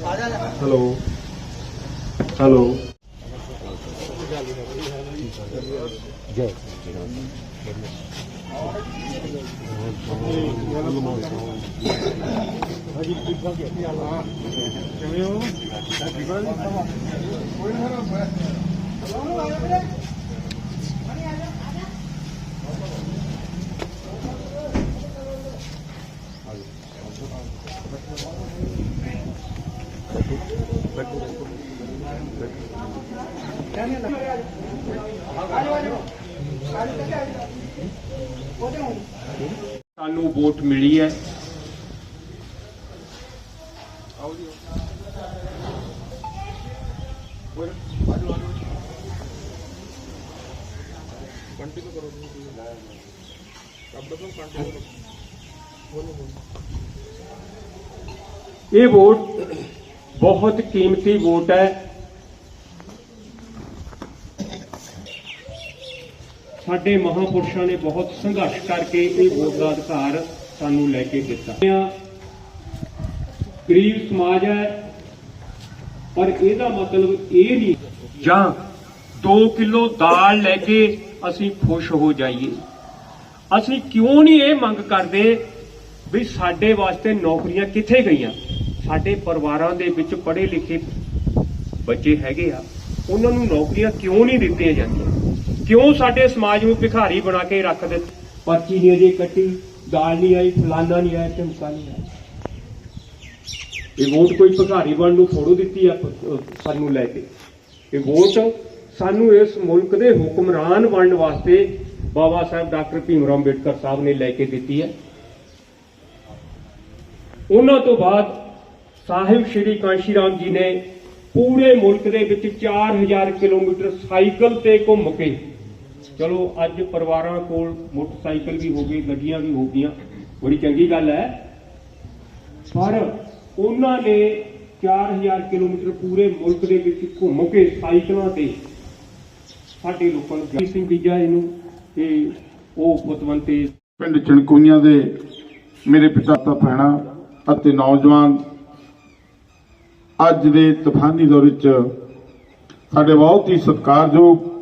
Hello. Hello. ਜੈ ਸਾਨੂੰ vote ਮਿਲੀ ਹੈ ਇਹ ਵੋਟ ਬਹੁਤ ਕੀਮਤੀ ਵੋਟ ਹੈ ਸਾਡੇ ਮਹਾਪੁਰਸ਼ਾਂ ਨੇ ਬਹੁਤ ਸੰਘਰਸ਼ ਕਰਕੇ ਇਹ ਵੋਟ ਦਾ ਅਧਿਕਾਰ ਸਾਨੂੰ ਲੈ ਕੇ ਦਿੱਤਾ। ਗਰੀਬ ਸਮਾਜ ਹੈ, ਪਰ ਇਹਦਾ ਮਤਲਬ ਇਹ ਨਹੀਂ ਜਾਂ 2 ਕਿਲੋ ਦਾਲ ਲੈ ਕੇ ਅਸੀਂ ਖੁਸ਼ ਹੋ ਜਾਈਏ। ਅਸੀਂ ਕਿਉਂ ਨਹੀਂ ਇਹ ਮੰਗ ਕਰਦੇ ਵੀ ਸਾਡੇ ਵਾਸਤੇ ਨੌਕਰੀਆਂ ਕਿੱਥੇ ਗਈਆਂ? ਸਾਡੇ ਪਰਿਵਾਰਾਂ ਦੇ ਵਿੱਚ ਪੜ੍ਹੇ ਲਿਖੇ ਬੱਚੇ ਹੈਗੇ ਆ, ਉਹਨਾਂ ਨੂੰ ਨੌਕਰੀਆਂ ਕਿਉਂ ਨਹੀਂ ਦਿੱਤੀਆਂ ਜਾਂਦੀਆਂ? ਕਿਉਂ ਸਾਡੇ ਸਮਾਜ ਨੂੰ ਭਿਖਾਰੀ ਬਣਾ ਕੇ ਰੱਖ ਦਿੱਤੇ? ਪਰਚੀ ਨਹੀਂ ਅਜੇ ਕੱਟੀ, ਦਾਲ ਨਹੀਂ ਆਈ, ਫਲਾਨਾ ਨਹੀਂ ਆਇਆ ਢਮਕਾ ਨਹੀਂ ਆਇਆ। ਇਹ ਵੋਟ ਕੋਈ ਭਿਖਾਰੀ ਬਣ ਨੂੰ ਥੋੜੋ ਦਿੱਤੀ ਆ ਸਾਨੂੰ ਲੈ ਕੇ। ਇਹ ਵੋਟ ਸਾਨੂੰ ਇਸ ਮੁਲਕ ਦੇ ਹੁਕਮਰਾਨ ਬਣਨ ਵਾਸਤੇ ਬਾਬਾ ਸਾਹਿਬ ਡਾਕਟਰ ਭੀਮ ਰਾਓ ਅੰਬੇਡਕਰ ਸਾਹਿਬ ਨੇ ਲੈ ਕੇ ਦਿੱਤੀ ਹੈ। ਉਹਨਾਂ ਤੋਂ ਬਾਅਦ ਸਾਹਿਬ ਸ਼੍ਰੀ ਕਾਂਸ਼ੀ ਰਾਮ ਜੀ ਨੇ ਪੂਰੇ ਮੁਲਕ ਦੇ ਵਿੱਚ 4000 ਕਿਲੋਮੀਟਰ ਸਾਈਕਲ ਤੇ ਘੁੰਮ ਕੇ ਚਲੋ, ਅੱਜ ਪਰਿਵਾਰਾਂ ਕੋਲ ਮੋਟਰਸਾਈਕਲ ਵੀ ਹੋ ਗਏ, ਗੱਡੀਆਂ ਵੀ ਹੋ ਗਈਆਂ। ਬੜੀ ਚੰਗੀ ਗੱਲ ਹੈ। ਪਰ ਉਹਨਾਂ ਨੇ 4000 ਕਿਲੋਮੀਟਰ ਪੂਰੇ ਮੁਲਕ ਦੇ ਵਿੱਚ ਘੁੰਮ ਕੇ ਸਾਈਕਲਾਂ ਤੇ ਸਾਡੇ ਲੋਕਾਂ ਨੂੰ ਜੈ ਸਿੰਘ ਬੀਜਾ ਇਹਨੂੰ ਤੇ ਉਹ ਪੁੱਤਵੰਤੇ ਪਿੰਡ ਚਣਕੂਈਆਂ ਦੇ ਮੇਰੇ ਪਿਤਾ ਤਾਂ ਭੈਣਾਂ ਅਤੇ ਨੌਜਵਾਨ ਅੱਜ ਦੇ ਤੂਫਾਨੀ ਦੌਰ ਵਿੱਚ ਸਾਡੇ ਬਹੁਤ ਹੀ ਸਤਿਕਾਰਯੋਗ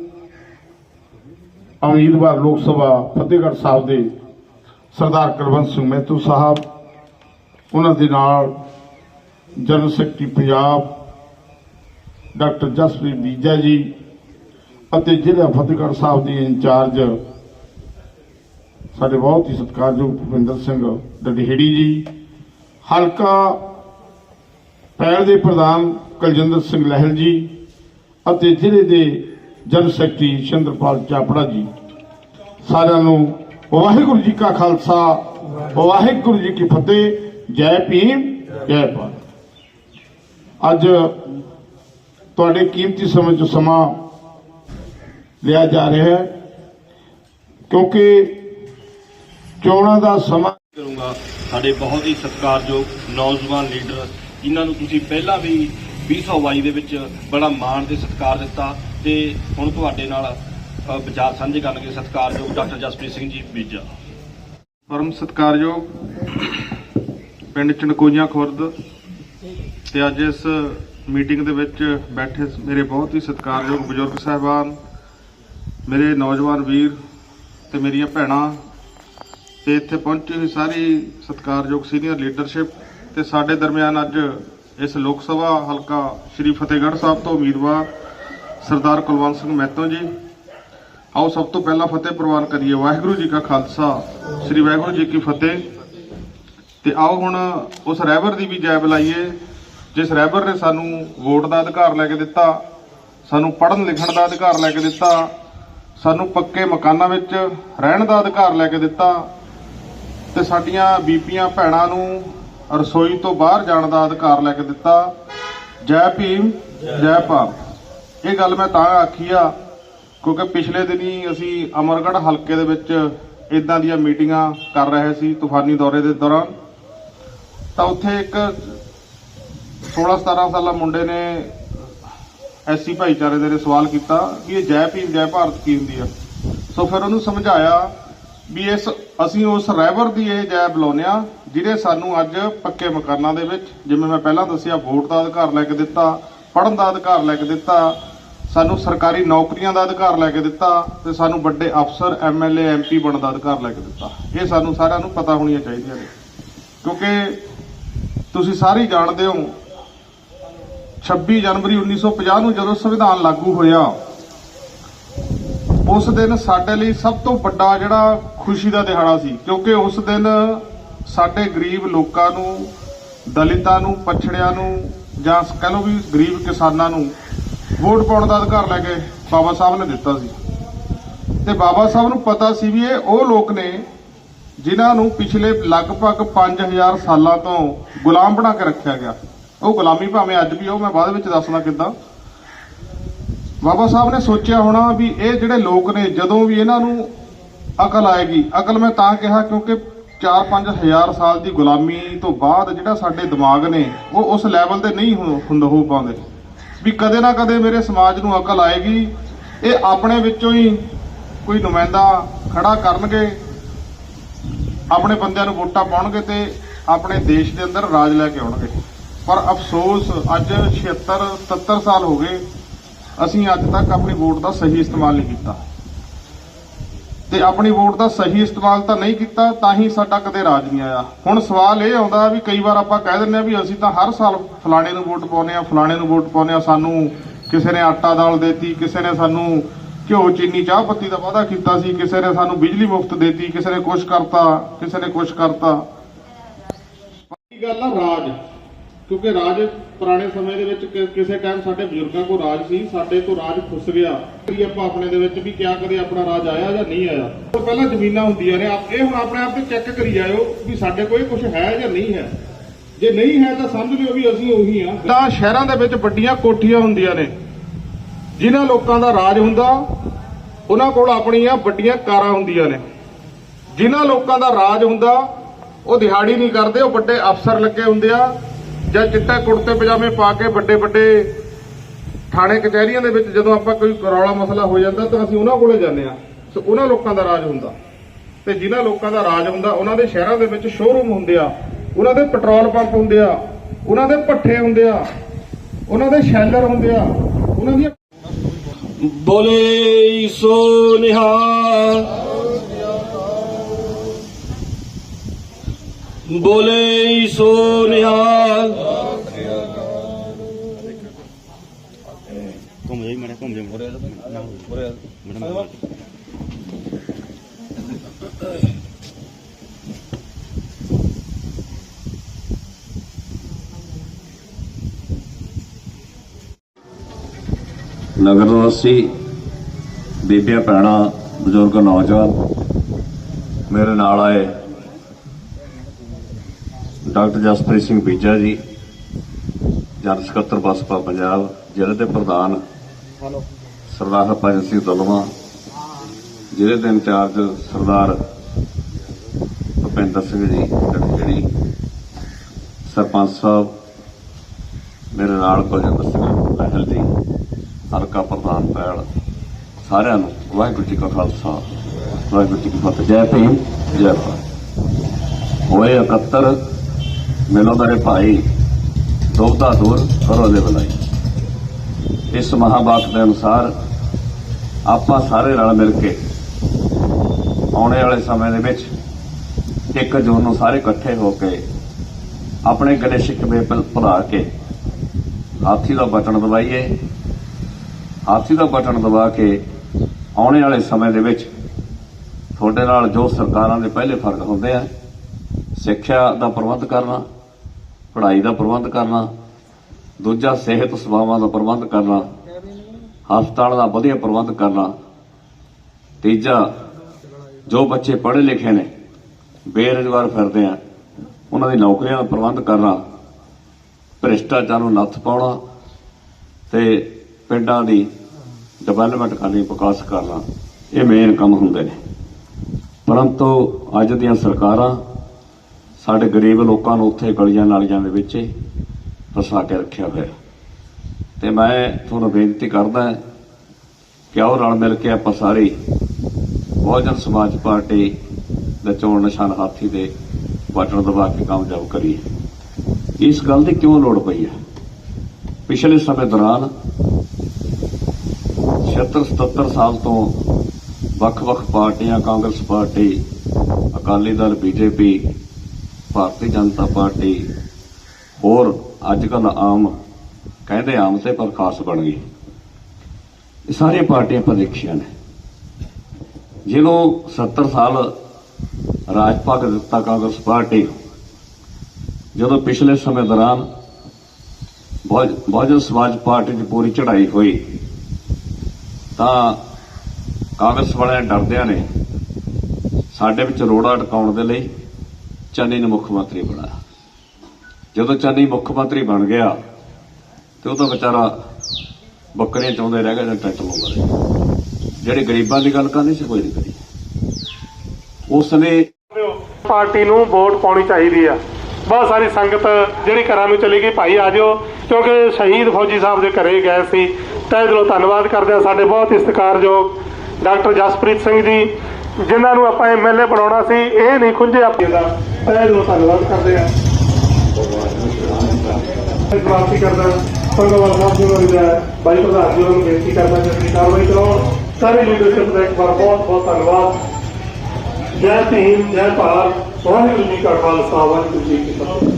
ਉਮੀਦਵਾਰ ਲੋਕ ਸਭਾ ਫਤਿਹਗੜ੍ਹ ਸਾਹਿਬ ਦੇ ਸਰਦਾਰ ਕੁਲਵੰਤ ਸਿੰਘ ਮਹਿਤੂ ਸਾਹਿਬ, ਉਹਨਾਂ ਦੇ ਨਾਲ general secretary Punjab, doctor Jaspreet Bija ji ਅਤੇ ਜ਼ਿਲ੍ਹਾ ਫਤਿਹਗੜ੍ਹ ਸਾਹਿਬ ਦੇ ਇੰਚਾਰਜ ਸਾਡੇ ਬਹੁਤ ਹੀ ਸਤਿਕਾਰਯੋਗ ਭੁਪਿੰਦਰ ਸਿੰਘ ਡਡਹੇੜੀ ਜੀ, ਹਲਕਾ ਪੈਲ ਦੇ ਪ੍ਰਧਾਨ ਕੁਲਜਿੰਦਰ ਸਿੰਘ ਲਹਿਲ ਜੀ ਅਤੇ ਜ਼ਿਲ੍ਹੇ ਦੇ ਜਨ ਸੈਕਟਰੀ ਚੰਦਰਪਾਲ ਚਾਪੜਾ ਜੀ। ਸਾਰਿਆਂ ਨੂੰ ਵਾਹਿਗੁਰੂ ਜੀ ਕਾ ਖਾਲਸਾ, ਵਾਹਿਗੁਰੂ ਜੀ ਕੀ ਫਤਿਹ, ਜੈ ਭੀਮ, ਜੈ ਭਾਰਤ। ਅੱਜ ਤੁਹਾਡੇ ਕੀਮਤੀ ਸਮੇਂ ਚ ਸਮਾਂ ਲਿਆ ਜਾ ਰਿਹਾ ਹੈ, ਕਿਉਂਕਿ ਚੋਣਾਂ ਦਾ ਸਮਾਂ ਕਰੂੰਗਾ। ਸਾਡੇ ਬਹੁਤ ਹੀ ਸਤਿਕਾਰਯੋਗ ਨੌਜਵਾਨ ਲੀਡਰ, ਜਿਨ੍ਹਾਂ ਨੂੰ ਤੁਸੀਂ ਪਹਿਲਾਂ ਵੀ 2022 ਦੇ ਵਿੱਚ ਬੜਾ ਮਾਣ ਤੇ ਸਤਿਕਾਰ ਦਿੱਤਾ। ਤੇ ਹੁਣ ਤੁਹਾਡੇ ਨਾਲ ਵਿਚਾਰ ਸਾਂਝੇ ਕਰਨਗੇ ਸਤਿਕਾਰਯੋਗ ਡਾਕਟਰ ਜਸਪ੍ਰੀਤ ਸਿੰਘ ਜੀ ਬੀਜਾ। ਪਰਮ ਸਤਿਕਾਰਯੋਗ ਪਿੰਡ ਚਣਕੋਈਆਂ ਖੁਰਦ ਤੇ ਅੱਜ ਇਸ ਮੀਟਿੰਗ ਦੇ ਵਿੱਚ ਬੈਠੇ ਮੇਰੇ ਬਹੁਤ ਹੀ ਸਤਿਕਾਰਯੋਗ ਬਜ਼ੁਰਗ ਸਾਹਿਬਾਨ, ਮੇਰੇ ਨੌਜਵਾਨ ਵੀਰ ਤੇ ਮੇਰੀਆਂ ਭੈਣਾਂ ਤੇ ਇੱਥੇ ਪਹੁੰਚੀ ਹੋਈ ਸਾਰੀ ਸਤਿਕਾਰਯੋਗ ਸੀਨੀਅਰ ਲੀਡਰਸ਼ਿਪ ਤੇ ਸਾਡੇ ਦਰਮਿਆਨ ਅੱਜ ਇਸ ਲੋਕ ਸਭਾ ਹਲਕਾ ਸ਼੍ਰੀ ਫਤਿਹਗੜ੍ਹ ਸਾਹਿਬ ਤੋਂ ਉਮੀਦਵਾਰ ਸਰਦਾਰ ਕੁਲਵੰਤ ਸਿੰਘ ਮਹਿਤੋਂ ਜੀ। ਆਓ ਸਭ ਤੋਂ ਪਹਿਲਾਂ ਫਤਿਹ ਪ੍ਰਵਾਨ ਕਰੀਏ। ਵਾਹਿਗੁਰੂ ਜੀ ਕਾ ਖਾਲਸਾ, ਸ੍ਰੀ ਵਾਹਿਗੁਰੂ ਜੀ ਕੀ ਫਤਿਹ। ਤੇ ਆਓ ਹੁਣ ਉਸ ਰਹਿਬਰ ਦੀ ਵੀ ਜੈ ਬੁਲਾਈਏ ਜਿਸ ਰਹਿਬਰ ਨੇ ਸਾਨੂੰ ਵੋਟ ਦਾ ਅਧਿਕਾਰ ਲੈ ਕੇ ਦਿੱਤਾ, ਸਾਨੂੰ ਪੜ੍ਹਨ ਲਿਖਣ ਦਾ ਅਧਿਕਾਰ ਲੈ ਕੇ ਦਿੱਤਾ, ਸਾਨੂੰ ਪੱਕੇ ਮਕਾਨਾਂ ਵਿੱਚ ਰਹਿਣ ਦਾ ਅਧਿਕਾਰ ਲੈ ਕੇ ਦਿੱਤਾ, ਤੇ ਸਾਡੀਆਂ ਬੀਬੀਆਂ ਭੈਣਾਂ ਨੂੰ ਰਸੋਈ ਤੋਂ ਬਾਹਰ ਜਾਣ ਦਾ ਅਧਿਕਾਰ ਲੈ ਕੇ ਦਿੱਤਾ। ਜੈ ਭੀਮ, ਜੈ ਭਾਰਤ। ਇਹ ਗੱਲ ਮੈਂ ਤਾਂ ਆਖੀ ਆ, ਕਿਉਂਕਿ ਪਿਛਲੇ ਦਿਨੀ ਅਸੀਂ ਅਮਰਗੜ੍ਹ ਹਲਕੇ ਦੇ ਵਿੱਚ ਇਦਾਂ ਦੀਆਂ ਮੀਟਿੰਗਾਂ ਕਰ ਰਹੇ ਸੀ ਤੂਫਾਨੀ ਦੌਰੇ ਦੇ ਦੌਰਾਨ। ਤਾਂ ਉੱਥੇ ਇੱਕ 16 17 ਸਾਲਾ ਮੁੰਡੇ ਨੇ ਐਸੀ ਭਾਈਚਾਰੇ ਦੇ ਨੇ ਸਵਾਲ ਕੀਤਾ ਕਿ ਇਹ ਜੈ ਭੀਮ, ਜੈ ਭਾਰਤ ਕੀ ਹੁੰਦੀ ਆ? ਸੋ ਫਿਰ ਉਹਨੂੰ ਸਮਝਾਇਆ ਵੀ ਇਸ, ਅਸੀਂ ਉਸ ਰਹਿਬਰ ਦੀ ਇਹ ਜੈ ਬੁਲਾਉਂਦੇ ਆ ਜਿਹੜੇ ਸਾਨੂੰ ਅੱਜ ਪੱਕੇ ਮਕਾਨਾਂ ਦੇ ਵਿੱਚ, ਜਿਵੇਂ ਮੈਂ ਪਹਿਲਾਂ ਦੱਸਿਆ, ਵੋਟ ਦਾ ਅਧਿਕਾਰ ਲੈ ਕੇ ਦਿੱਤਾ ਪੜ੍ਹਨ ਦਾ ਅਧਿਕਾਰ ਲੈ ਕੇ ਦਿੱਤਾ, ਸਾਨੂੰ ਸਰਕਾਰੀ ਨੌਕਰੀਆਂ ਦਾ ਅਧਿਕਾਰ ਲੈ ਕੇ ਦਿੱਤਾ ਤੇ ਸਾਨੂੰ ਵੱਡੇ ਅਫਸਰ ਐਮਐਲਏ ਐਮਪੀ ਬਣਨ ਦਾ ਅਧਿਕਾਰ ਲੈ ਕੇ ਦਿੱਤਾ। ਇਹ ਸਾਨੂੰ ਸਾਰਿਆਂ ਨੂੰ ਪਤਾ ਹੋਣੀਆਂ ਚਾਹੀਦੀਆਂ ਨੇ। ਕਿਉਂਕਿ ਤੁਸੀਂ ਸਾਰੇ ਜਾਣਦੇ ਹੋ 26 ਜਨਵਰੀ 1950 ਨੂੰ ਜਦੋਂ ਸੰਵਿਧਾਨ ਲਾਗੂ ਹੋਇਆ, ਉਸ ਦਿਨ ਸਾਡੇ ਲਈ ਸਭ ਤੋਂ ਵੱਡਾ ਜਿਹੜਾ ਖੁਸ਼ੀ ਦਾ ਦਿਹਾੜਾ ਸੀ, ਕਿਉਂਕਿ ਉਸ ਦਿਨ ਸਾਡੇ ਗਰੀਬ ਲੋਕਾਂ ਨੂੰ, ਦਲਿਤਾਂ ਨੂੰ, ਪਛੜਿਆਂ ਨੂੰ ਜਾਂ ਕਹਿ ਲਓ ਵੀ ਗਰੀਬ ਕਿਸਾਨਾਂ ਨੂੰ ਵੋਟ ਪਾਉਣ ਦਾ ਅਧਿਕਾਰ ਲੈ ਕੇ ਬਾਬਾ ਸਾਹਿਬ ਨੇ ਦਿੱਤਾ ਸੀ। ਤੇ ਬਾਬਾ ਸਾਹਿਬ ਨੂੰ ਪਤਾ ਸੀ ਵੀ ਇਹ ਉਹ ਲੋਕ ਨੇ ਜਿਨ੍ਹਾਂ ਨੂੰ ਪਿਛਲੇ ਲਗਭਗ 5000 ਸਾਲਾਂ ਤੋਂ ਗੁਲਾਮ ਬਣਾ ਕੇ ਰੱਖਿਆ ਗਿਆ। ਉਹ ਗੁਲਾਮੀ ਭਾਵੇਂ ਅੱਜ ਵੀ ਉਹ ਮੈਂ ਬਾਅਦ ਵਿੱਚ ਦੱਸਣਾ ਕਿੱਦਾਂ। ਬਾਬਾ ਸਾਹਿਬ ਨੇ ਸੋਚਿਆ ਹੋਣਾ ਵੀ ਇਹ ਜਿਹੜੇ ਲੋਕ ਨੇ, ਜਦੋਂ ਵੀ ਇਹਨਾਂ ਨੂੰ ਅਕਲ ਆਏਗੀ, ਅਕਲ ਮੈਂ ਤਾਂ ਕਿਹਾ ਕਿਉਂਕਿ 4-5 ਹਜ਼ਾਰ ਸਾਲ ਦੀ ਗੁਲਾਮੀ ਤੋਂ ਬਾਅਦ ਜਿਹੜਾ ਸਾਡੇ ਦਿਮਾਗ ਨੇ, ਉਹ ਉਸ ਲੈਵਲ ਤੇ ਨਹੀਂ ਹੁੰਦਾ, ਹੋ ਪਾਉਂਦੇ। ਵੀ ਕਦੇ ਨਾ ਕਦੇ ਮੇਰੇ ਸਮਾਜ ਨੂੰ ਅਕਲ ਆਏਗੀ, ਇਹ ਆਪਣੇ ਵਿੱਚੋਂ ਹੀ ਕੋਈ ਨੁਮਾਇੰਦਾ ਖੜਾ ਕਰਨਗੇ, ਆਪਣੇ ਬੰਦਿਆਂ ਨੂੰ ਵੋਟਾਂ ਪਾਉਣਗੇ ਤੇ ਆਪਣੇ ਦੇਸ਼ ਦੇ ਅੰਦਰ ਰਾਜ ਲੈ ਕੇ ਆਉਣਗੇ। ਪਰ ਅਫਸੋਸ, ਅੱਜ 76 77 ਸਾਲ ਹੋ ਗਏ, ਅਸੀਂ ਅੱਜ ਤੱਕ ਆਪਣੀ ਵੋਟ ਦਾ ਸਹੀ ਇਸਤੇਮਾਲ ਨਹੀਂ ਕੀਤਾ। ਤੇ ਆਪਣੀ ਵੋਟ ਦਾ ਸਹੀ ਇਸਤੇਮਾਲ ਤਾਂ ਨਹੀਂ ਕੀਤਾ, ਤਾਂ ਹੀ ਸਾਡਾ ਕਦੇ ਰਾਜ ਨਹੀਂ ਆਇਆ। ਹੁਣ ਸਵਾਲ ਇਹ ਆਉਂਦਾ ਵੀ ਕਈ ਵਾਰ ਆਪਾਂ ਕਹਿ ਦਿੰਦੇ ਆ ਵੀ ਅਸੀਂ ਤਾਂ ਹਰ ਸਾਲ ਫਲਾਣੇ ਨੂੰ ਵੋਟ ਪਾਉਂਦੇ ਆ ਫਲਾਣੇ ਨੂੰ ਵੋਟ ਪਾਉਂਦੇ ਆ ਸਾਨੂੰ ਕਿਸੇ ਨੇ ਆਟਾ ਦਾਲ ਦੇਤੀ, ਕਿਸੇ ਨੇ ਸਾਨੂੰ ਘਿਓ, ਚੀਨੀ, ਚਾਹ ਪੱਤੀ ਦਾ ਵਾਅਦਾ ਕੀਤਾ ਸੀ, ਕਿਸੇ ਨੇ ਸਾਨੂੰ ਬਿਜਲੀ ਮੁਫਤ ਦੇਤੀ, ਕਿਸੇ ਨੇ ਕੁਛ ਕਰਤਾ, ਕਿਸੇ ਨੇ ਕੁਛ ਕਰਤਾ। ਗੱਲ ਆ ਰਾਜ। ਕਿਉਂਕਿ ਰਾਜ ਪੁਰਾਣੇ ਸਮੇਂ ਦੇ ਵਿੱਚ ਕਿ- ਕਿਸੇ ਟਾਈਮ ਸਾਡੇ ਬਜ਼ੁਰਗਾਂ ਕੋਲ ਰਾਜ ਸੀ, ਸਾਡੇ ਤੋਂ ਰਾਜ ਖੁੱਸ ਗਿਆ। ਵੀ ਆਪਾਂ ਆਪਣੇ ਦੇ ਵਿੱਚ ਵੀ ਕਿਆ ਕਦੇ ਆਪਣਾ ਰਾਜ ਆਇਆ ਜਾਂ ਨਹੀਂ ਆਇਆ। ਤੋਂ ਪਹਿਲਾਂ ਜ਼ਮੀਨਾਂ ਹੁੰਦੀਆਂ ਨੇ, ਆਪ ਇਹ ਹੁਣ ਆਪਣੇ ਆਪ ਤੇ ਚੈੱਕ ਕਰੀ ਜਾਇਓ ਵੀ ਸਾਡੇ ਕੋਲ ਕੁਝ ਹੈ ਜਾਂ ਨਹੀਂ ਹੈ। ਜੇ ਨਹੀਂ ਹੈ ਤਾਂ ਸਮਝ ਲਿਓ ਵੀ ਅਸੀਂ ਉਹੀ ਆ ਤਾਂ ਸ਼ਹਿਰਾਂ ਦੇ ਵਿੱਚ ਵੱਡੀਆਂ ਕੋਠੀਆਂ ਹੁੰਦੀਆਂ ਨੇ, ਜਿਨ੍ਹਾਂ ਲੋਕਾਂ ਦਾ ਰਾਜ ਹੁੰਦਾ, ਉਹਨਾਂ ਕੋਲ ਆਪਣੀਆਂ ਵੱਡੀਆਂ ਕਾਰਾਂ ਹੁੰਦੀਆਂ ਨੇ। ਜਿਨ੍ਹਾਂ ਲੋਕਾਂ ਦਾ ਰਾਜ ਹੁੰਦਾ, ਉਹ ਦਿਹਾੜੀ ਨਹੀਂ ਕਰਦੇ, ਉਹ ਵੱਡੇ ਅਫਸਰ ਲੱਗੇ ਹੁੰਦੇ ਆ। ਜਾਂ ਚਿੱਟਾ ਕੁੜਤੇ ਪਜਾਮੇ ਪਾ ਕੇ ਵੱਡੇ ਵੱਡੇ ਥਾਣੇ ਕਚਹਿਰੀਆਂ ਦੇ ਵਿੱਚ ਜਦੋਂ ਆਪਾਂ ਕੋਈ ਕਰੌਲਾ ਮਸਲਾ ਹੋ ਜਾਂਦਾ ਤਾਂ ਅਸੀਂ ਉਹਨਾਂ ਕੋਲੇ ਜਾਂਦੇ ਆ ਸੋ ਉਹਨਾਂ ਲੋਕਾਂ ਦਾ ਰਾਜ ਹੁੰਦਾ। ਤੇ ਜਿਨ੍ਹਾਂ ਲੋਕਾਂ ਦਾ ਰਾਜ ਹੁੰਦਾ, ਉਹਨਾਂ ਦੇ ਸ਼ਹਿਰਾਂ ਦੇ ਵਿੱਚ ਸ਼ੋਰੂਮ ਹੁੰਦੇ ਆ, ਉਹਨਾਂ ਦੇ ਪੈਟਰੋਲ ਪੰਪ ਹੁੰਦੇ ਆ, ਉਹਨਾਂ ਦੇ ਭੱਠੇ ਹੁੰਦੇ ਆ, ਉਹਨਾਂ ਦੇ ਸ਼ੈਲਰ ਹੁੰਦੇ ਆ, ਉਹਨਾਂ ਦੀਆਂ ਬੋਲੇ ਸੋ ਨਿਹਾਲ ਬੋਲੇ ਸੋ ਨਿਹਾਲ ਘੁੰਮ ਜਾਈ ਮੜਾ ਘੁੰਮ ਜਾਈ ਨਗਰ ਨਿਵਾਸੀ ਬੀਬੀਆਂ ਭੈਣਾਂ ਬਜ਼ੁਰਗ ਨੌਜਵਾਨ ਮੇਰੇ ਨਾਲ ਆਏ। ਡਾਕਟਰ ਜਸਪ੍ਰੀਤ ਸਿੰਘ ਬੀਜਾ ਜੀ ਜਨਰਲ ਸਕੱਤਰ ਬਸਪਾ ਪੰਜਾਬ ਜ਼ਿਲ੍ਹੇ ਦੇ ਪ੍ਰਧਾਨ ਸਰਦਾਰ ਹਰਭਜਨ ਸਿੰਘ ਦਲਵਾ ਜ਼ਿਲ੍ਹੇ ਦੇ ਇੰਚਾਰਜ ਸਰਦਾਰ ਭੁਪਿੰਦਰ ਸਿੰਘ ਜੀ ਜਿਹੜੀ ਸਰਪੰਚ ਸਾਹਿਬ ਮੇਰੇ ਨਾਲ ਕੁਲਜਿੰਦਰ ਸਿੰਘ ਲਹਿਲ ਜੀ ਹਲਕਾ ਪ੍ਰਧਾਨ ਪੈਲ ਸਾਰਿਆਂ ਨੂੰ ਵਾਹਿਗੁਰੂ ਜੀ ਕਾ ਖਾਲਸਾ ਵਾਹਿਗੁਰੂ ਜੀ ਕੀ ਫਤਿਹ। ਜੈ ਭੀਮ ਜੈ ਭਾਰਤ। ਹੋਏ 71 ਮਿਲੋ ਮੇਰੇ ਭਾਈ ਦੁਬਦਾ ਦੂਰ ਕਰੋ ਦੇ ਬਲਾਈ। ਇਸ ਮਹਾਵਾਕ ਦੇ ਅਨੁਸਾਰ ਆਪਾਂ ਸਾਰੇ ਰਲ ਮਿਲ ਕੇ ਆਉਣੇ ਵਾਲੇ ਸਮੇਂ ਦੇ ਵਿੱਚ ਇੱਕ ਜੂਨ ਨੂੰ ਸਾਰੇ ਇਕੱਠੇ ਹੋ ਕੇ ਆਪਣੇ ਗਲੇ ਸ਼ਿਕਵੇ ਭੁ- ਭੁਲਾ ਕੇ ਹਾਥੀ ਦਾ ਬਟਨ ਦਬਾਈਏ। ਹਾਥੀ ਦਾ ਬਟਨ ਦਬਾ ਕੇ ਆਉਣੇ ਵਾਲੇ ਸਮੇਂ ਦੇ ਵਿੱਚ ਤੁਹਾਡੇ ਨਾਲ ਜੋ ਸਰਕਾਰਾਂ ਦੇ ਪਹਿਲੇ ਫ਼ਰਕ ਹੁੰਦੇ ਆ, ਸਿੱਖਿਆ ਦਾ ਪ੍ਰਬੰਧ ਕਰਨਾ ਪੜ੍ਹਾਈ ਦਾ ਪ੍ਰਬੰਧ ਕਰਨਾ, ਦੂਜਾ ਸਿਹਤ ਸੇਵਾਵਾਂ ਦਾ ਪ੍ਰਬੰਧ ਕਰਨਾ, ਹਸਪਤਾਲ ਦਾ ਵਧੀਆ ਪ੍ਰਬੰਧ ਕਰਨਾ, ਤੀਜਾ ਜੋ ਬੱਚੇ ਪੜ੍ਹੇ ਲਿਖੇ ਨੇ, ਬੇਰੁਜ਼ਗਾਰ ਫਿਰਦੇ ਆ, ਉਹਨਾਂ ਦੀ ਨੌਕਰੀਆਂ ਦਾ ਪ੍ਰਬੰਧ ਕਰਨਾ, ਭ੍ਰਿਸ਼ਟਾਚਾਰ ਨੂੰ ਨੱਥ ਪਾਉਣਾ ਤੇ ਪਿੰਡਾਂ ਦੀ ਡਿਵੈਲਪਮੈਂਟ ਕਰਨੀ, ਵਿਕਾਸ ਕਰਨਾ, ਇਹ ਮੇਨ ਕੰਮ ਹੁੰਦੇ ਨੇ। ਪਰੰਤੂ ਅੱਜ ਦੀਆਂ ਸਰਕਾਰਾਂ ਸਾਡੇ ਗਰੀਬ ਲੋਕਾਂ ਨੂੰ ਉੱਥੇ ਗਲੀਆਂ ਨਾਲੀਆਂ ਦੇ ਵਿੱਚ ਫਸਾ ਕੇ ਰੱਖਿਆ ਹੋਇਆ। ਤੇ ਮੈਂ ਤੁਹਾਨੂੰ ਬੇਨਤੀ ਕਰਦਾ ਕਿ ਆਓ ਰਲ ਮਿਲ ਕੇ ਆਪਾਂ ਸਾਰੇ ਬਹੁਜਨ ਸਮਾਜ ਪਾਰਟੀ ਦੇ ਚੋਣ ਨਿਸ਼ਾਨ ਹਾਥੀ ਦੇ ਬਟਨ ਦਬਾ ਕੇ ਕਾਮਯਾਬ ਕਰੀਏ। ਇਸ ਗੱਲ ਦੀ ਕਿਉਂ ਲੋੜ ਪਈ ਹੈ? ਪਿਛਲੇ ਸਮੇਂ ਦੌਰਾਨ 76 77 ਸਾਲ ਤੋਂ ਵੱਖ-ਵੱਖ ਪਾਰਟੀਆਂ, Congress party, Akali Dal, BJP Bharatiya Janata party ਹੋਰ ਅੱਜ ਕੱਲ ਆਮ ਕਹਿੰਦੇ ਆਮ ਤੇ ਪਰ ਖਾਸ ਬਣ ਗਈ। ਇਹ ਸਾਰੀਆਂ ਪਾਰਟੀਆਂ ਪ੍ਰਤੀਕਸ਼ਾ ਨੇ। ਜਿਹਨੂੰ 70 ਸਾਲ ਰਾਜ ਭਾਗ ਦਿੱਤਾ ਕਾਂਗਰਸ ਪਾਰਟੀ, ਜਦੋਂ ਪਿਛਲੇ ਸਮੇਂ ਦੌਰਾਨ ਬਹੁ- ਬਹੁਜਨ ਸਮਾਜ ਪਾਰਟੀ ਦੀ ਪੂਰੀ ਚੜ੍ਹਾਈ ਹੋਈ, ਤਾਂ ਕਾਂਗਰਸ ਵਾਲਿਆਂ ਡਰਦਿਆਂ ਨੇ ਸਾਡੇ ਵਿੱਚ ਰੋੜਾ ਅਟਕਾਉਣ ਦੇ ਲਈ ਚੰਨੀ ਨੂੰ ਮੁੱਖ ਮੰਤਰੀ ਬਣਾਇਆ। ਜਦੋਂ ਚੰਨੀ ਮੁੱਖ ਮੰਤਰੀ ਬਣ ਗਿਆ, ਤੇ ਉਹ ਤਾਂ ਵਿਚਾਰਾ ਬੱਕਰੀਆਂ ਚਾਉਂਦੇ ਰਹਿ ਗਏ ਜਾਂ ਟੱਟ ਲੋਗਾ ਜਿਹੜੇ ਗਰੀਬਾਂ ਦੀ ਗੱਲ ਕਰਨੀ ਸੀ, ਕੋਈ ਨਹੀਂ ਕਰੀ। ਉਸ ਨੇ ਪਾਰਟੀ ਨੂੰ ਵੋਟ ਪਾਉਣੀ ਚਾਹੀਦੀ ਆ। ਬਹੁਤ ਸਾਰੀ ਸੰਗਤ ਜਿਹੜੀ ਘਰਾਂ ਨੂੰ ਚਲੀ ਗਈ, ਭਾਈ ਆ ਜਾਓ, ਕਿਉਂਕਿ ਸ਼ਹੀਦ ਫੌਜੀ ਸਾਹਿਬ ਦੇ ਘਰੇ ਗਏ ਸੀ। ਤਹਿ ਦਿਲੋਂ ਧੰਨਵਾਦ ਕਰਦੇ ਆ। ਸਾਡੇ ਬਹੁਤ ਹੀ ਸਤਿਕਾਰਯੋਗ ਡਾਕਟਰ ਜਸਪ੍ਰੀਤ ਸਿੰਘ ਜੀ ਜਿਨ੍ਹਾਂ ਨੂੰ ਆਪਾਂ ਐਮਐਲਏ ਬਣਾਉਣਾ ਸੀ, ਇਹ ਨਹੀਂ ਖੁੰਝੇ ਆਪਣੇ ਦਾ ਤਹਿ ਦਿਲੋਂ ਧੰਨਵਾਦ ਕਰਦੇ ਆ ਬੇਨਤੀ ਕਰਦਾ ਸੰਗਵਾਲ ਸਾਹਿਬ ਜੀ ਨੂੰ ਵੀ ਬਾਈ ਪ੍ਰਧਾਨ ਜੀ ਨੂੰ ਬੇਨਤੀ ਕਰਦਾ ਕਿ ਆਪਣੀ ਕਾਰਵਾਈ ਕਰਾਉਣ ਸਾਰੇ ਲੀਡਰਸ਼ਿਪ ਦਾ ਇੱਕ ਵਾਰ ਬਹੁਤ ਬਹੁਤ ਧੰਨਵਾਦ। ਜੈ ਭੀਮ ਜੈ ਭਾਰਤ, ਵਾਹਿਗੁਰੂ ਜੀ ਕਾ ਖਾਲਸਾ, ਵਾਹਿਗੁਰੂ ਜੀ ਕੀ ਫਤਿਹ।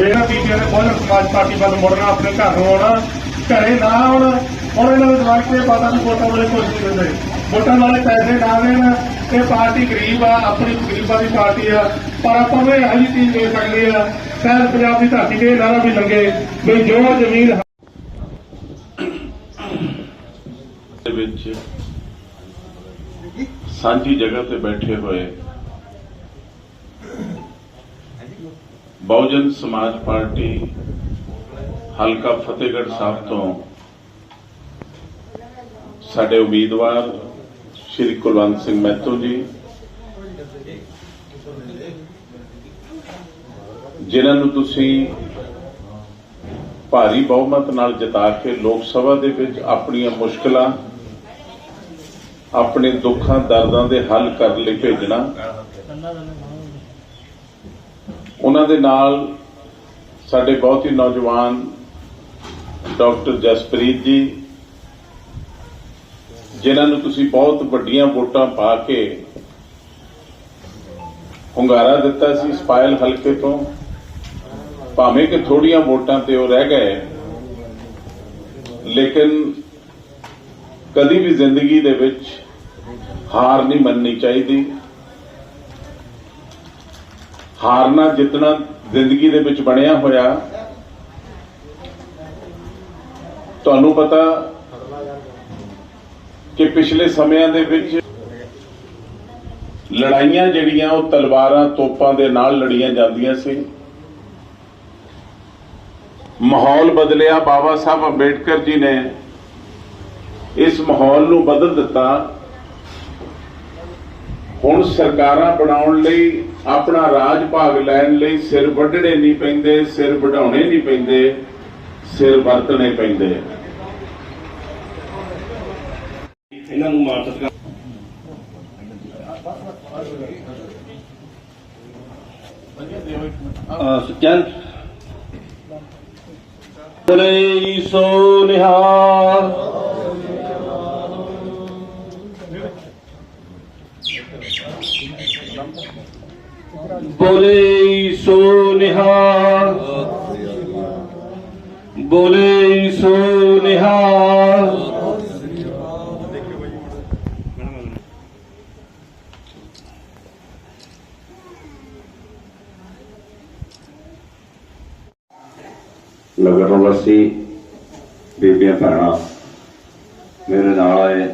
ਜਿਹੜਾ ਬੀਬੀਆਂ ਨੇ ਬਹੁਜਨ ਸਮਾਜ ਪਾਰਟੀ ਵੱਲ ਮੁੜਨਾ, ਆਪਣੇ ਘਰ ਨੂੰ ਆਉਣਾ, ਘਰੇ ਨਾ ਆਉਣ ਹੁਣ ਇਹਨਾਂ ਦੇ ਦਿਮਾਗ 'ਚ ਪਤਾ ਨਹੀਂ ਵੋਟਾਂ ਵਾਲੇ ਕੁਝ ਨਹੀਂ ਦਿੰਦੇ। ਵੋਟਾਂ ਵਾਲੇ ਪੈਸੇ ਨਾ ਦੇਣ, ਇਹ ਪਾਰਟੀ ਗਰੀਬ ਆ, ਆਪਣੀ ਗਰੀਬਾਂ ਦੀ ਪਾਰਟੀ ਆ, ਪਰ ਆਪਾਂ ਨੂੰ ਇਹੋ ਜਿਹੀ ਚੀਜ਼ ਦੇ ਸਕਦੇ ਆ, ਸ਼ਾਇਦ ਪੰਜਾਬ ਦੀ ਧਰਤੀ ਤੇ ਇਹ ਨਾਰਾ ਵੀ ਲੱਗੇ ਵੀ ਜੋ ਜ਼ਮੀਨ ਦੇ ਵਿੱਚ ਸਾਂਝੀ ਜਗ੍ਹਾ ਤੇ ਬੈਠੇ ਹੋਏ ਬਹੁਜਨ ਸਮਾਜ ਪਾਰਟੀ ਹਲਕਾ ਫਤਿਹਗੜ੍ਹ ਸਾਹਿਬ ਤੋਂ ਸਾਡੇ ਉਮੀਦਵਾਰ ਸ਼੍ਰੀ ਕੁਲਵੰਤ ਸਿੰਘ ਮਹਿਤੋ ਜੀ, ਜਿਨ੍ਹਾਂ ਨੂੰ ਤੁਸੀਂ ਭਾਰੀ ਬਹੁਮਤ ਨਾਲ ਜਿਤਾ ਕੇ ਲੋਕ ਸਭਾ ਦੇ ਵਿੱਚ ਆਪਣੀਆਂ ਮੁਸ਼ਕਲਾਂ, ਆਪਣੇ ਦੁੱਖਾਂ, ਦਰਦਾਂ ਦੇ ਹੱਲ ਕਰਨ ਲਈ ਭੇਜਣਾ। ਉਹਨਾਂ ਦੇ ਨਾਲ ਸਾਡੇ ਬਹੁਤ ਹੀ ਨੌਜਵਾਨ ਡਾਕਟਰ ਜਸਪ੍ਰੀਤ ਜੀ, ਜਿਨ੍ਹਾਂ ਨੂੰ ਤੁਸੀਂ ਬਹੁਤ ਵੱਡੀਆਂ ਵੋਟਾਂ ਪਾ ਕੇ ਹੁੰਗਾਰਾ ਦਿੱਤਾ ਸੀ ਸਪਾਇਲ ਹਲਕੇ ਤੋਂ, ਭਾਵੇਂ ਕਿ ਥੋੜੀਆਂ ਵੋਟਾਂ ਤੇ ਉਹ ਰਹਿ ਗਏ, ਲੇਕਿਨ ਕਦੀ ਵੀ ਜ਼ਿੰਦਗੀ ਦੇ ਵਿੱਚ ਹਾਰ ਨਹੀਂ ਮੰਨਣੀ ਚਾਹੀਦੀ। ਹਾਰਨਾ ਜਿੱਤਣਾ ਜ਼ਿੰਦਗੀ ਦੇ ਵਿੱਚ ਬਣਿਆ ਹੋਇਆ। ਤੁਹਾਨੂੰ ਪਤਾ ਕਿ ਪਿਛਲੇ ਸਮਿਆਂ ਦੇ ਵਿੱਚ ਲੜਾਈਆਂ ਜਿਹੜੀਆਂ ਉਹ ਤਲਵਾਰਾਂ ਤੋਪਾਂ ਦੇ ਨਾਲ ਲੜੀਆਂ ਜਾਂਦੀਆਂ ਸੀ। ਮਾਹੌਲ ਬਦਲਿਆ ਬਾਬਾ ਸਾਹਿਬ ਅੰਬੇਡਕਰ ਜੀ ਨੇ। ਇਸ ਮਾਹੌਲ ਨੂੰ ਬਦਲ ਦਿੱਤਾ। ਹੁਣ ਸਰਕਾਰਾਂ ਬਣਾਉਣ ਲਈ ਆਪਣਾ ਰਾਜ ਭਾਗ ਲੈਣ ਲਈ ਸਿਰ ਵੱਢਣੇ ਨਹੀਂ ਪੈਂਦੇ ਸਿਰ ਵਢਾਉਣੇ ਨਹੀਂ ਪੈਂਦੇ ਸਿਰ ਵਰਤਣੇ ਪੈਂਦੇ। ਇਹਨਾਂ ਨੂੰ ਮਾਨ ਸਤਿਕਾਰ ਸਚਨ ਬੋਲੇ ਸੋ ਨਿਹਾਲ। ਬੋਲੇ ਸੋ ਨਿਹਾਲ ਬੋਲੇ ਸੋ ਨਿਹਾਲ ਨਗਰ ਵਾਸੀ ਬੀਬੀਆਂ ਭੈਣਾਂ, ਮੇਰੇ ਨਾਲ ਆਏ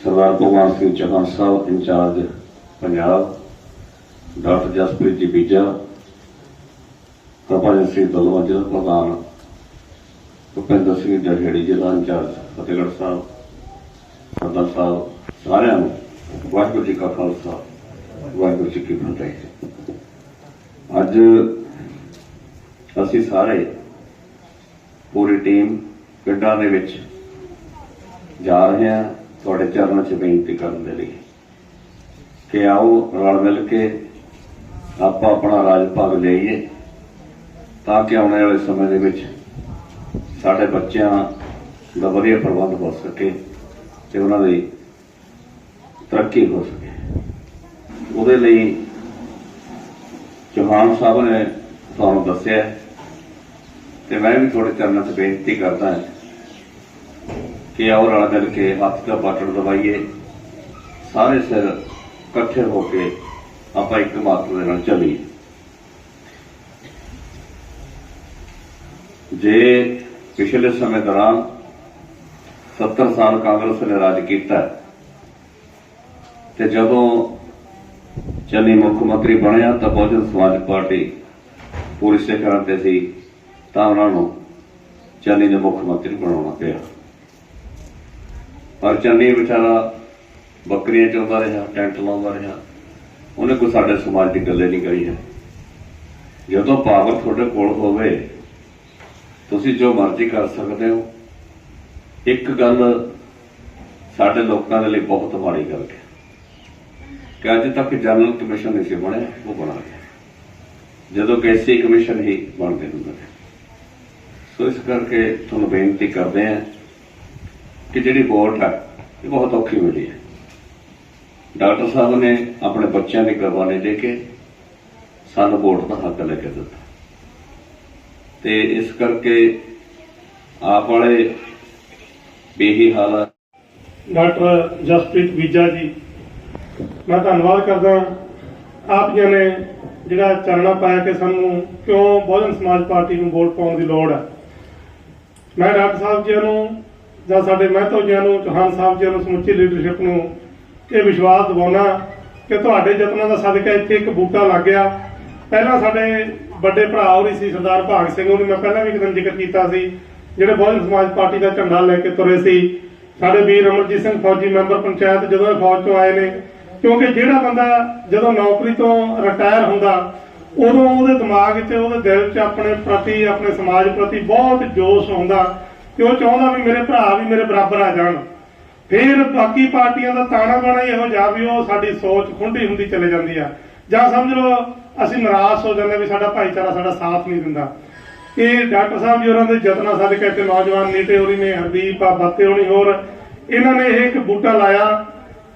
Sardar Bhagwan Singh Chauhan Sahib, in charge Punjab. Doctor Jaspreet ji Bija Prabhajan Singh ਦਲਵਾ ਜ਼ਿਲ੍ਹਾ ਪ੍ਰਧਾਨ, ਭੁਪਿੰਦਰ ਸਿੰਘ ਜਰਹੇੜੀ ਜ਼ਿਲ੍ਹਾ ਇੰਚਾਰਜ, ਫਤਿਹਗੜ੍ਹ ਸਾਹਿਬ, ਸਰਦਾਰ ਸਾਹਿਬ, ਸਾਰਿਆਂ ਨੂੰ ਵਾਹਿਗੁਰੂ ਜੀ ਕਾ ਖਾਲਸਾ, ਵਾਹਿਗੁਰੂ ਜੀ ਕੀ ਫਤਿਹ। ਅੱਜ ਅਸੀਂ ਸਾਰੇ, ਪੂਰੀ ਟੀਮ ਪਿੰਡਾਂ ਦੇ ਵਿੱਚ ਜਾ ਰਹੇ ਹਾਂ ਤੁਹਾਡੇ ਚਰਨਾਂ 'ਚ ਬੇਨਤੀ ਕਰਨ ਦੇ ਲਈ ਕਿ ਆਓ ਰਲ ਮਿਲ ਕੇ ਆਪਾਂ ਆਪਣਾ ਰਾਜ ਭਾਗ ਲਈਏ, ਤਾਂ ਕਿ ਆਉਣ ਵਾਲੇ ਸਮੇਂ ਦੇ ਵਿੱਚ ਸਾਡੇ ਬੱਚਿਆਂ ਦਾ ਵਧੀਆ ਪ੍ਰਬੰਧ ਹੋ ਸਕੇ ਤੇ ਉਹਨਾਂ ਦੀ ਤਰੱਕੀ ਹੋ ਸਕੇ। ਉਹਦੇ ਲਈ ਚੌਹਾਨ ਸਾਹਿਬ ਨੇ ਤੁਹਾਨੂੰ ਦੱਸਿਆ ਹੈ ਤੇ ਮੈਂ ਵੀ ਤੁਹਾਡੇ ਚਰਨਾਂ 'ਚ ਬੇਨਤੀ ਕਰਦਾ ਕਿ ਆਓ ਰਲ ਮਿਲ ਕੇ ਹੱਥ ਦਾ ਬਟਨ ਦਬਾਈਏ, ਸਾਰੇ ਸਿਰ ਇਕੱਠੇ ਹੋ ਕੇ ਆਪਾਂ ਇੱਕ ਮਾਤਰ ਦੇ ਨਾਲ ਚੱਲੀਏ। ਜੇ ਪਿਛਲੇ ਸਮੇਂ ਦੌਰਾਨ 70 ਸਾਲ ਕਾਂਗਰਸ ਨੇ ਰਾਜ ਕੀਤਾ ਤੇ ਜਦੋਂ ਚੰਨੀ ਮੁੱਖ ਮੰਤਰੀ ਬਣਿਆ ਤਾਂ ਬਹੁਜਨ ਸਮਾਜ ਪਾਰਟੀ ਪੂਰੀ ਸਿਖਰਾਂ ਤੇ ਸੀ ਤਾਂ ਉਹਨਾਂ ਨੂੰ ਚੰਨੀ ਦੇ ਮੁੱਖ ਮੰਤਰੀ ਬਣਾਉਣਾ ਪਿਆ। ਪਰ ਚੰਨੀ ਵਿਚਾਰਾ ਬੱਕਰੀਆਂ ਚੋਂਦਾ ਰਿਹਾ, ਟੈਂਟ ਲਾਉਂਦਾ ਰਿਹਾ। ਉਹਨੇ ਕੋਈ ਸਾਡੇ ਸਮਾਜ ਦੀ ਗੱਲੇ ਨਹੀਂ ਕਰੀ ਹੈ। ਜਦੋਂ ਪਾਵਰ ਤੁਹਾਡੇ ਕੋਲ ਹੋਵੇ, ਤੁਸੀਂ ਜੋ ਮਰਜ਼ੀ ਕਰ ਸਕਦੇ ਹੋ। ਇੱਕ ਗੱਲ ਸਾਡੇ ਲੋਕਾਂ ਦੇ ਲਈ ਬਹੁਤ ਮਾੜੀ ਗੱਲ ਹੈ ਕਿ ਅੱਜ ਤੱਕ ਜਨਰਲ ਕਮਿਸ਼ਨ ਨਹੀਂ ਸੀ ਬਣਿਆ, ਉਹ ਬਣਾ ਗਿਆ ਜਦੋਂ ਕਿ ਐਸਸੀ ਕਮਿਸ਼ਨ ਹੀ ਬਣਦੇ ਹੁੰਦੇ ਨੇ ਸੋ ਇਸ ਕਰਕੇ ਤੁਹਾਨੂੰ ਬੇਨਤੀ ਕਰਦੇ ਹਾਂ ਕਿ ਜਿਹੜੀ ਵੋਟ ਹੈ, ਇਹ ਬਹੁਤ ਔਖੀ ਮਿਲੀ ਹੈ। ਡਾਕਟਰ ਸਾਹਿਬ ਨੇ ਆਪਣੇ ਬੱਚਿਆਂ ਦੀ ਕੁਰਬਾਨੀ ਦੇ ਕੇ ਸਾਨੂੰ ਵੋਟ ਦਾ ਹੱਕ ਲੈ ਕੇ ਦਿੱਤਾ। ਤੇ ਇਸ ਕਰਕੇ ਆਪ ਵਾਲੇ ਬੇਹੀ ਹਾਲ ਡਾਕਟਰ ਜਸਪ੍ਰੀਤ ਵੀਜਾ ਜੀ, ਮੈਂ ਧੰਨਵਾਦ ਕਰਦਾ ਆਪ ਜੀ ਨੇ ਜਿਹੜਾ ਚਾਨਣਾ ਪਾਇਆ ਕਿ ਸਾਨੂੰ ਕਿਉਂ ਬਹੁਜਨ ਸਮਾਜ ਪਾਰਟੀ ਨੂੰ ਵੋਟ ਪਾਉਣ ਦੀ ਲੋੜ ਹੈ। ਮੈਂ ਡਾਕਟਰ ਸਾਹਿਬ ਜੀ ਨੂੰ ਜਾਂ ਸਾਡੇ ਮਹਿਤੋ ਜੀ ਨੂੰ ਚੌਹਾਨ ਸਾਹਿਬ ਜੀ ਨੂੰ ਸਮੁੱਚੀ ਲੀਡਰਸ਼ਿਪ ਨੂੰ ਇਹ ਵਿਸ਼ਵਾਸ ਦਿਵਾਉਣਾ ਕਿ ਤੁਹਾਡੇ ਯਤਨਾਂ ਦਾ ਸਦਕਾ ਇੱਥੇ ਇੱਕ ਬੂਟਾ ਲੱਗ ਗਿਆ। ਪਹਿਲਾਂ ਸਾਡੇ ਵੱਡੇ ਭਰਾ ਹੋਰੀ ਸੀ, ਸਰਦਾਰ ਭਾਗ ਸਿੰਘ ਉਹਨੂੰ ਮੈਂ ਪਹਿਲਾਂ ਵੀ ਇੱਕ ਦਿਨ ਜ਼ਿਕਰ ਕੀਤਾ ਸੀ, ਜਿਹੜੇ ਬਹੁਜਨ ਸਮਾਜ ਪਾਰਟੀ ਦਾ ਝੰਡਾ ਲੈ ਕੇ ਤੁਰੇ ਸੀ। ਸਾਡੇ ਵੀਰ ਅਮਰਜੀਤ ਸਿੰਘ ਫੌਜੀ ਮੈਂਬਰ ਪੰਚਾਇਤ ਜਦੋਂ ਇਹ ਫੌਜ ਤੋਂ ਆਏ ਨੇ, ਕਿਉਂਕਿ ਜਿਹੜਾ ਬੰਦਾ ਜਦੋਂ ਨੌਕਰੀ ਤੋਂ ਰਿਟਾਇਰ ਹੁੰਦਾ, ਉਦੋਂ ਉਹਦੇ ਦਿਮਾਗ 'ਚ, ਉਹਦੇ ਦਿਲ 'ਚ ਆਪਣੇ ਪ੍ਰਤੀ, ਆਪਣੇ ਸਮਾਜ ਪ੍ਰਤੀ ਬਹੁਤ ਜੋਸ਼ ਹੁੰਦਾ ਤੇ ਉਹ ਚਾਹੁੰਦਾ ਵੀ ਮੇਰੇ ਭਰਾ ਵੀ ਮੇਰੇ ਬਰਾਬਰ ਆ ਜਾਣ। ਫਿਰ ਬਾਕੀ ਪਾਰਟੀਆਂ ਦਾ ਤਾਣਾ ਬਾਣਾ ਇਹੋ ਜਿਹਾ ਵੀ ਉਹ ਸਾਡੀ ਸੋਚ ਖੁੰਡੀ ਹੁੰਦੀ ਚਲੇ ਜਾਂਦੀ ਆ। ਜਾਂ ਸਮਝ ਲਓ ਅਸੀਂ ਨਿਰਾਸ਼ ਹੋ ਜਾਂਦੇ ਵੀ ਸਾਡਾ ਭਾਈਚਾਰਾ ਸਾਡਾ ਸਾਥ ਨਹੀਂ ਦਿੰਦਾ। ਇਹ ਡਾਕਟਰ ਸਾਹਿਬ ਜੀ ਹੋਰਾਂ ਦੇ ਯਤਨਾਂ ਸਦਕਾ ਤੇ ਨੌਜਵਾਨ ਨੀਟੇ ਹੋਰੀ ਨੇ, ਹਰਦੀਪ ਆ ਬੱਤੇ ਹੋਣੀ ਹੋਰ, ਇਹਨਾਂ ਨੇ ਇਹ ਇੱਕ ਬੂਟਾ ਲਾਇਆ।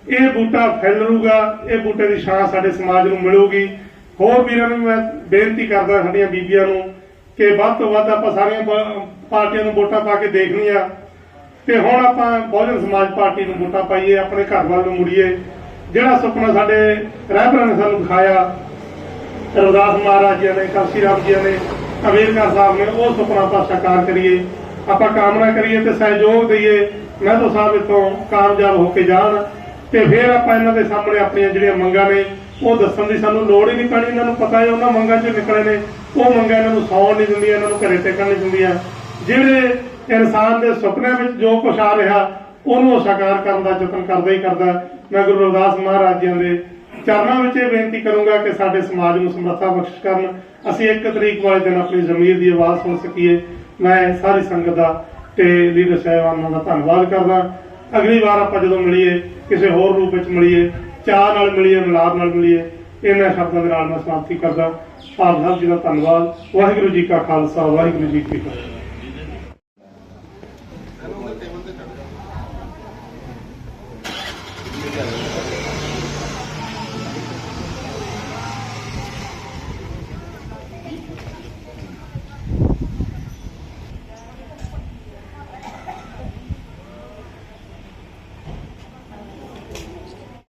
ਇਹ ਬੂਟਾ ਫੈਲੂਗਾ ਇਹ ਬੂਟੇ ਦੀ ਛਾਂ ਸਾਡੇ ਸਮਾਜ ਨੂੰ ਮਿਲੂਗੀ। ਹੋਰ ਵੀਰਾਂ ਨੂੰ ਮੈਂ ਬੇਨਤੀ ਕਰਦਾ ਸਾਡੀਆਂ ਬੀਬੀਆਂ ਨੂੰ, ਕਿ ਵੱਧ ਤੋਂ ਵੱਧ ਆਪਾਂ ਸਾਰੀਆਂ ਪਾਰਟੀਆਂ ਨੂੰ ਵੋਟਾਂ ਪਾ ਕੇ ਦੇਖਣੀ ਆ ਤੇ ਹੁਣ ਆਪਾਂ ਬਹੁਜਨ ਸਮਾਜ ਪਾਰਟੀ ਨੂੰ ਵੋਟਾਂ ਪਾਈਏ, ਆਪਣੇ ਘਰ ਵੱਲ ਨੂੰ ਮੁੜੀਏ। ਜਿਹੜਾ ਸੁਪਨਾ ਸਾਡੇ ਰਹਿਬਰਾਂ ਨੇ ਸਾਨੂੰ ਦਿਖਾਇਆ, ਰਵਿਦਾਸ ਮਹਾਰਾਜ ਜੀ ਨੇ, ਕਾਸ਼ੀ ਰਾਮ ਜੀ ਨੇ ਅਵੇਰਕਰ ਸਾਹਿਬ ਨੇ, ਉਹ ਸੁਪਨਾ ਆਪਾਂ ਸਾਕਾਰ ਕਰੀਏ। ਆਪਾਂ ਕਾਮਨਾ ਕਰੀਏ ਤੇ ਸਹਿਯੋਗ ਦਈਏ। ਮਹਿਤੋ ਸਾਹਿਬ ਇਤੋਂ ਕਾਮਯਾਬ ਹੋ ਕੇ ਜਾਣ ਤੇ ਫਿਰ ਆਪਾਂ ਇਹਨਾਂ ਦੇ ਸਾਹਮਣੇ ਆਪਣੀਆਂ ਜਿਹੜੀਆਂ ਮੰਗਾਂ ਨੇ, ਉਹ ਦੱਸਣ ਦੀ ਸਾਨੂੰ ਲੋੜ ਹੀ ਨਹੀਂ ਪੈਣੀ। ਇਹਨਾਂ ਨੂੰ ਪਤਾ ਹੈ ਉਹਨਾਂ ਮੰਗਾਂ 'ਚ ਨਿਕਲੇ ਨੇ। ਉਹ ਮੰਗਾਂ ਇਹਨਾਂ ਨੂੰ ਸੌਣ ਨਹੀਂ ਦਿੰਦੀਆਂ, ਇਹਨਾਂ ਨੂੰ ਘਰੇ ਟੇਕਣ ਨਹੀਂ ਦਿੰਦੀਆਂ। ਜਿਹੜੇ ਇਨਸਾਨ ਦੇ ਸੁਪਨੇ ਵਿੱਚ ਜੋ ਕੁਝ ਆ ਰਿਹਾ, ਉਹਨੂੰ ਸਾਕਾਰ ਕਰਨ ਦਾ ਯਤਨ ਕਰਦਾ ਹੀ ਕਰਦਾ ਮੈਂ ਗੁਰੂ ਰਵਿਦਾਸ ਮਹਾਰਾਜ ਜੀ ਦੇ ਚਰਨਾਂ ਵਿੱਚ ਇਹ ਬੇਨਤੀ ਕਰੂੰਗਾ ਕਿ ਸਾਡੇ ਸਮਾਜ ਨੂੰ ਸਮਰੱਥਾ ਬਖਸ਼ ਕਰਨ। ਅਸੀਂ ਇੱਕ ਤਰੀਕ ਵਾਲੇ ਦਿਨ ਆਪਣੀ ਜ਼ਮੀਰ ਦੀ ਆਵਾਜ਼ ਸੁਣ ਸਕੀਏ। ਮੈਂ ਸਾਰੀ ਸੰਗਤ ਦਾ ਤੇ ਲੀਡਰ ਸਾਹਿਬਾਨਾਂ ਦਾ ਧੰਨਵਾਦ ਕਰਦਾ। ਅਗਲੀ ਵਾਰ ਆਪਾਂ ਜਦੋਂ ਮਿਲੀਏ, ਕਿਸੇ ਹੋਰ ਰੂਪ ਵਿੱਚ ਮਿਲੀਏ ਚਾਹ ਨਾਲ ਮਿਲੀਏ, ਮਿਲਾਪ ਨਾਲ ਮਿਲੀਏ, ਇਹਨਾਂ ਸ਼ਬਦਾਂ ਦੇ ਨਾਲ ਮੈਂ ਸਮਾਪਤੀ ਕਰਦਾ। ਆਪ ਸਭ ਜੀ ਦਾ ਧੰਨਵਾਦ। ਵਾਹਿਗੁਰੂ ਜੀ ਕਾ ਖਾਲਸਾ, ਵਾਹਿਗੁਰੂ ਜੀ ਕੀ ਫਤਿਹ।